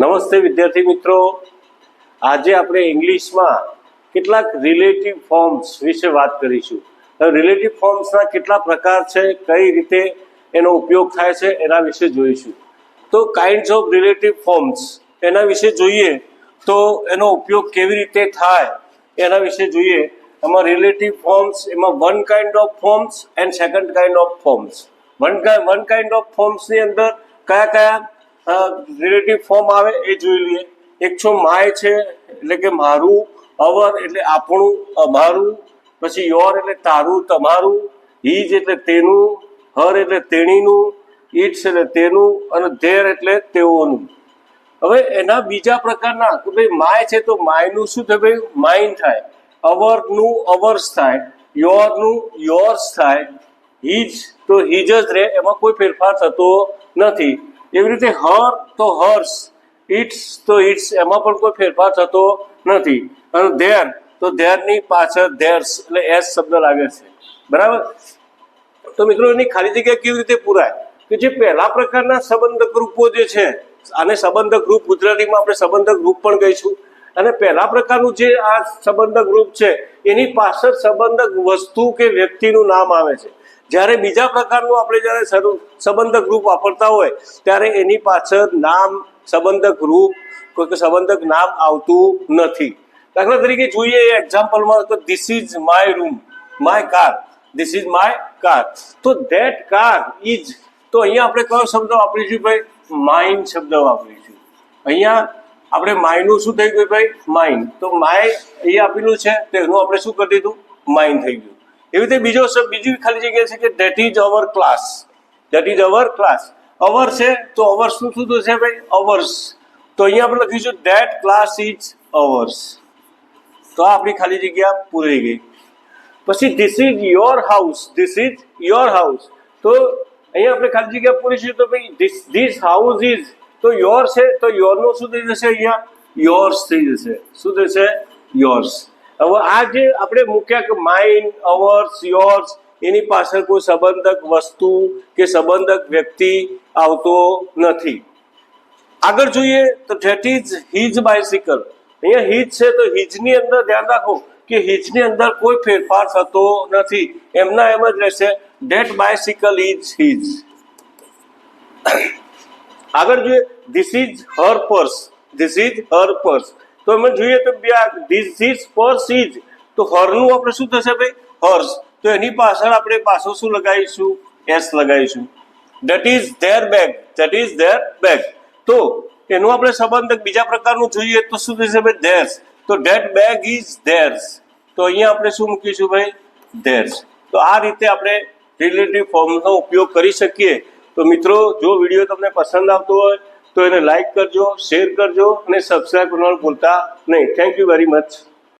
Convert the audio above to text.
નમસ્તે વિદ્યાર્થી મિત્રો. આજે આપણે ઇંગ્લિશમાં કેટલાક રિલેટિવ ફોર્મ્સ વિશે વાત કરીશું. રિલેટિવ ફોર્મ્સના કેટલા પ્રકાર છે, કઈ રીતે એનો ઉપયોગ થાય છે, એના વિશે જોઈશું. તો કાઇન્ડ્સ ઓફ રિલેટિવ ફોર્મ્સ એના વિશે જોઈએ તો એનો ઉપયોગ કેવી રીતે થાય એના વિશે જોઈએ. એમાં રિલેટિવ ફોર્મ્સ એમાં one kind of forms and second kind of forms one one kind of ફોર્મ્સની અંદર કયા કયા રિલેટિવ ફોર્મ આવે એ જોઈ લઈએ. એક છો માય છે, એટલે કે મારું, અવર એટલે આપણું, અમારું, પછી યોર એટલે તારું, તમારું હીજ એટલે તેનું, હર એટલે તેણીનું ઇટ્સ એટલે તેનું, અને ધેર એટલે તેઓનું. હવે એના બીજા પ્રકારના ભાઈ માય છે તો માયનું શું થાય ભાઈ? માઇન થાય. અવરનું અવર્સ થાય. યોરનું યોર્સ થાય. હીજ તો હીજ જ રહે, એમાં કોઈ ફેરફાર થતો નથી. એવી રીતે હર તો હર્સ ઇટ્સ તો ઇટ્સ એમાં પણ કોઈ ફેરફાર થતો નથી. અને ધેર તો ધેરની પાછળ ધેર્સ, એટલે એસ શબ્દ લાગે છે. બરાબર? તો મિત્રો એની ખાલી જગ્યા કેવી રીતે પૂરાય? કે જે પહેલા પ્રકારના સંબંધક રૂપો જે છે આને સંબંધક રૂપ ગુજરાતીમાં આપણે સંબંધક રૂપ પણ કહીશું. અને પહેલા પ્રકારનું જે આ સંબંધક રૂપ છે, એની પાછળ સંબંધક વસ્તુ કે વ્યક્તિનું નામ આવે છે. જ્યારે બીજા પ્રકારનું આપણે જ્યારે સંબંધક રૂપ વાપરતા હોય, ત્યારે એની પાછળ નામ, સંબંધક રૂપ કોઈ સંબંધક નામ આવતું નથી. દાખલા તરીકે જોઈએ એક્ઝામ્પલમાં તો this is my room my car this is my car તો ધેટ કાર ઇઝ તો અહીંયા આપણે કયો શબ્દ વાપરીશું ભાઈ? માઇન શબ્દ વાપરીશું. અહીંયા આપણે માયનું શું થઈ ગયું ભાઈ? માઇન તો માય અહીંયા આપેલું છે, તો એનું આપણે શું કરી દીધું? માઇન થઈ ગયું. એવી રીતે બીજો બીજી ખાલી જગ્યા છે કે that is our class that is our class our છે તો અવર્સનું શું થશે ભાઈ? અવર્સ તો અહીંયા આપણે લખીશું ડેટ ક્લાસ ઇઝ અવર્સ તો આપણી ખાલી જગ્યા પૂરી ગઈ. પછી this is your house this is your house તો અહીંયા આપણે ખાલી જગ્યા પૂરીશું તો ભાઈ ધીસ ધીસ હાઉસ ઇઝ તો યોર છે તો યોરનું શું થઈ જશે અહીંયા? યોર્સ થઈ જશે. શું થશે? યોર્સ હવે આ જે આપણે મૂક્યા કે માઇન અવર્સ યોર્સ એની પાછળ કોઈ સંબંધક વસ્તુ કે સંબંધક વ્યક્તિ આવતો નથી. આગળ જોઈએ તો ધેટ ઇઝ હિજ બાયસિકલ અહીંયા હિજ છે તો હિજની અંદર ધ્યાન રાખો કે હિજની અંદર કોઈ ફેરફાર થતો નથી. એમના એમ જ રહેશે ધેટ બાયસિકલ ઇઝ હિજ આગળ જોઈએ this is her purse this is her purse તો એમાં જોઈએ તો બે ધીસ ઇઝ પર્સ ઇઝ તો હરનું આપણે શું થશે ભાઈ? હર્સ તો એની પાછળ આપણે પાછો શું લગાવીશું? S લગાવીશું. That is their bag that is their bag તો એનું આપણે સંબંધક બીજા પ્રકારનું જોઈએ તો શું થશે ભાઈ? ધેર્સ તો ધેટ બેગ ઇઝ ધેર્સ તો અહીંયા આપણે શું મૂકીશું ભાઈ? ધેર્સ તો આ રીતે આપણે રિલેટિવ ફોર્મનો ઉપયોગ કરી શકીએ. તો મિત્રો, જો વીડિયો તમને પસંદ આવતો હોય તો એને લાઈક કરજો શેર કરજો અને સબસ્ક્રાઈબ કરવાનું ભૂલતા નહીં. Thank you very much